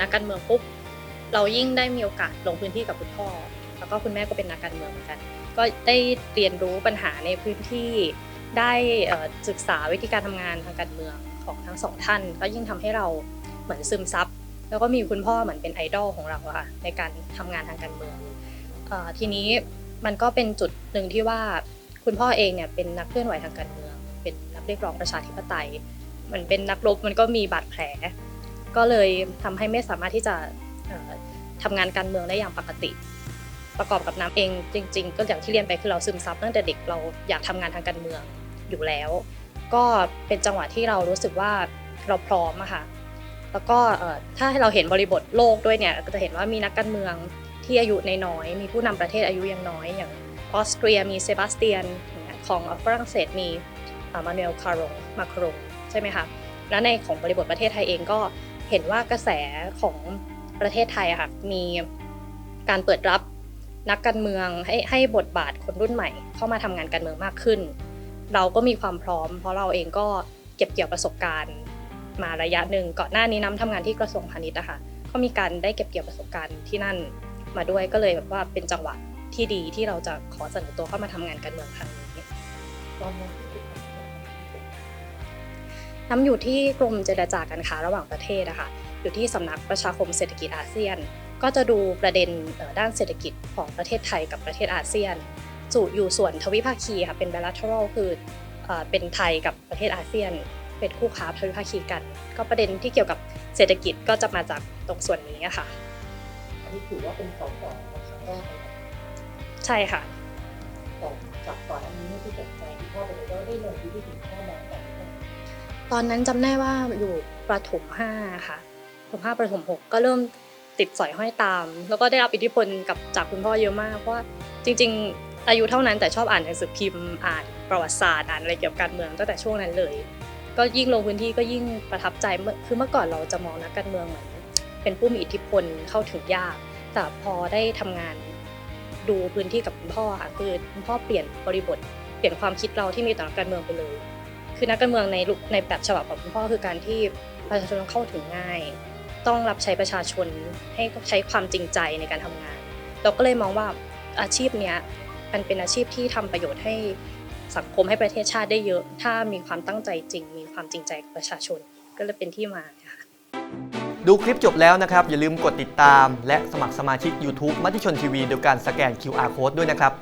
นักการเมืองปุ๊บเรายิ่งได้มีโอกาสลงพื้นที่กับคุณพ่อ แล้วก็คุณแม่ก็เป็นนักการเมืองเหมือนกัน ก็ได้เรียนรู้ปัญหาในพื้นที่ได้ศึกษาวิธีการทำงานทางการเมืองของทั้งสองท่าน ก็ยิ่งทำให้เราเหมือนซึมซับแล้วก็มีคุณพ่อเหมือนเป็นไอดอลของเราอะค่ะในการทำงานทางการเมืองอทีนี้มันก็เป็นจุดหนึ่งที่ว่าคุณพ่อเองเนี่ยเป็นนักเคลื่อนไหวทางการเมือง เป็นนักเรียกร้องประชาธิปไตยเหมือนเป็นนักรบมันก็มีบาดแผล ก็เลยทำให้ไม่สามารถที่จะเอ่อทำงานการเมืองได้อย่างปกติ ประกอบกับน้ำเองจริง ๆ ก็อย่างที่เรียนไปคือเราซึมซับตั้งแต่เด็กเราอยากทำงานทางการเมืองอยู่แล้ว ก็เป็นจังหวะที่เรารู้สึกว่าเราพร้อมอะค่ะแล้วก็ถ้าให้เราเห็นบริบทโลกด้วยเนี่ยก็จะเห็นว่ามีนักการเมืองที่อายุนน้อยมีผู้นำประเทศอายุยังน้อย อย่างออสเตรียมีเซบาสเตียนเงี้ยของฝรั่งเศสมีมานูเอลคารงมาครงใช่ไหมคะแล้วในของบริบทประเทศไทยเองก็ เห็นว่ากระแสของประเทศไทยค่ะมีการเปิดรับนักการเมืองให้ให้บทบาทคนรุ่นใหม่ เข้ามาทำงานการเมืองมากขึ้น เราก็มีความพร้อม เพราะเราเองก็เก็บเกี่ยวประสบการณ์ มาระยะหนึ่งก่อนหน้านี้น้ำทำงานที่กระทรวงพาณิชย์นะคะก็มีการได้เก็บเกี่ยวประสบการณ์ที่นั่นมาด้วยก็เลยแบบว่าเป็นจังหวะที่ดีที่เราจะขอเสนอตัวเข้ามาทำงานการเมืองครั้งนี้ นนั้นที่ติดต่อน้ำอยู่ที่กรมเจรจาการค้าระหว่างประเทศนะคะอยู่ที่สำนักประชาคมเศรษฐกิจอาเซียน ก็จะดูประเด็นเอ่อด้านเศรษฐกิจของประเทศไทยกับประเทศอาเซียนสู่อยู่ส่วนทวิภาคีค่ะเป็น bilateral คือเอ่อเป็นไทยกับประเทศอาเซียน เป็นคู่ค้าทวิภาคีกัน ก็ประเด็นที่เกี่ยวกับเศรษฐกิจก็จะมาจากตรงส่วนนี้อะค่ะอันนี้ถือว่าเป็นสองต่อของครั้งแรกเลยนะใช่ค่ะแต่จากก่อนอันนี้ที่สนใจที่พ่อไปเลยก็ได้ลงพื้นที่ถึงพ่อมาแต่ไม่ได้ ตอนนั้นจำได้ว่าอยู่ประถมห้าค่ะประถมห้าประถมหกก็เริ่มติดสอยห้อยตาม แล้วก็ได้รับอิทธิพลกับจากคุณพ่อเยอะมากเพราะว่าจริง ๆ อายุเท่านั้นแต่ชอบอ่านหนังสือพิมพ์อ่านประวัติศาสตร์อ่านอะไรเกี่ยวกับการเมืองตั้งแต่ช่วงนั้นเลย ก็ยิ่งลงพื้นที่ก็ยิ่งประทับใจเมื่อคือเมื่อก่อนเราจะมองนักการเมืองเหมือนเป็นผู้มีอิทธิพลเข้าถึงยาก แต่พอได้ทำงานดูพื้นที่กับคุณพ่อค่ะคือคุณพ่อเปลี่ยนบริบท เปลี่ยนความคิดเราที่มีต่อนักการเมืองไปเลย คือนักการเมืองในในแบบฉบับของคุณพ่อคือการที่ประชาชนต้องเข้าถึงง่าย ต้องรับใช้ประชาชนให้ใช้ความจริงใจในการทำงาน เราก็เลยมองว่าอาชีพเนี้ยมันเป็นอาชีพที่ทำประโยชน์ให้สังคมให้ประเทศชาติได้เยอะ ถ้ามีความตั้งใจจริง มีความจริงใจกับประชาชน ก็เลยเป็นที่มาค่ะดูคลิปจบแล้วนะครับ อย่าลืมกดติดตาม และสมัครสมาชิก YouTube มติชนทีวีโดยการสแกน QR Code ด้วยนะครับ